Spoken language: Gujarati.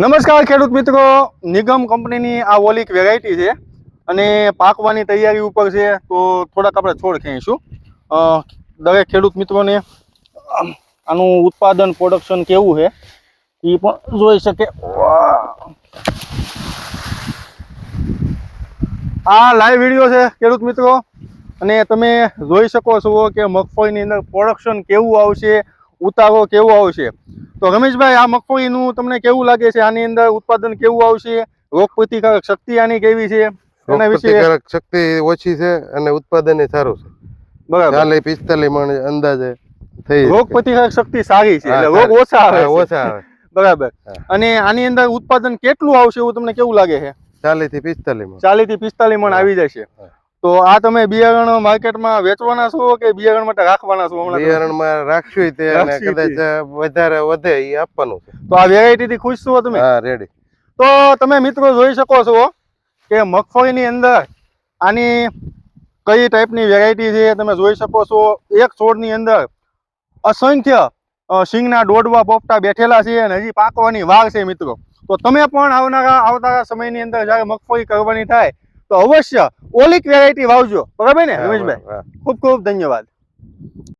નમસ્કાર ખેડૂત મિત્રો. નિગમ કંપનીની આ ઓલિક વેરાયટી છે. અને પાકવાની તૈયારી ઉપર છે, તો થોડાક આપણે છોડ ખેંચીશું. દરેક ખેડૂત મિત્રોને આનું ઉત્પાદન પ્રોડક્શન કેવું છે, એ પણ જોઈ શકે. આ લાઈવ વીડિયો છે, ખેડૂત મિત્રો. અને તમે જોઈ શકો છો કે મગફળીની અંદર પ્રોડક્શન કેવું આવશે, ઉતારો કેવો આવશે. તો રમેશભાઈ આ મગફળીનું તમને કેવું લાગે છે? આની અંદર ઉત્પાદન કેવું આવશે? રોગ પ્રતિકારક શક્તિ આની કેવી છે? એના વિશે શક્તિ ઓછી છે અને ઉત્પાદન સારું છે. બરાબર. ચાલીસ પિસ્તાલીસ મણ અંદાજે થઈ રોગ પ્રતિકારક શક્તિ સારી છે એટલે રોગ ઓછા આવે ઓછા આવે. બરાબર. અને આની અંદર ઉત્પાદન કેટલું આવશે એવું તમને કેવું લાગે છે? ચાલીસથી પિસ્તાલીસ ચાલીસથી પિસ્તાલીસ મણ આવી જશે. તો આ તમે બિયારણ માર્કેટમાં વેચવાના છો કે બિયારણ માટે રાખવાના છો હમણાં? બિયારણમાં રાખશું તે અને કદાચ વધારે વધે એ આપવાનું છે. તો આ વેરાયટી થી ખુશ છો તમે? હા રેડી તો તમે મિત્રો જોઈ શકો છો કે મગફળીની અંદર આની કઈ ટાઈપની વેરાયટી છે તમે જોઈ શકો છો. એક છોડની અંદર અસંખ્ય સિંગના દોડવા પોપટા બેઠેલા છે અને હજી પાકવાની વાર છે મિત્રો. તો તમે પણ આવનારા આવતા સમયની અંદર જ્યારે મગફળી કરવાની થાય તો અવશ્ય ઓલિક વેરાયટી વાવજો. બરાબર ને રમેશભાઈ. ખૂબ ખૂબ ધન્યવાદ.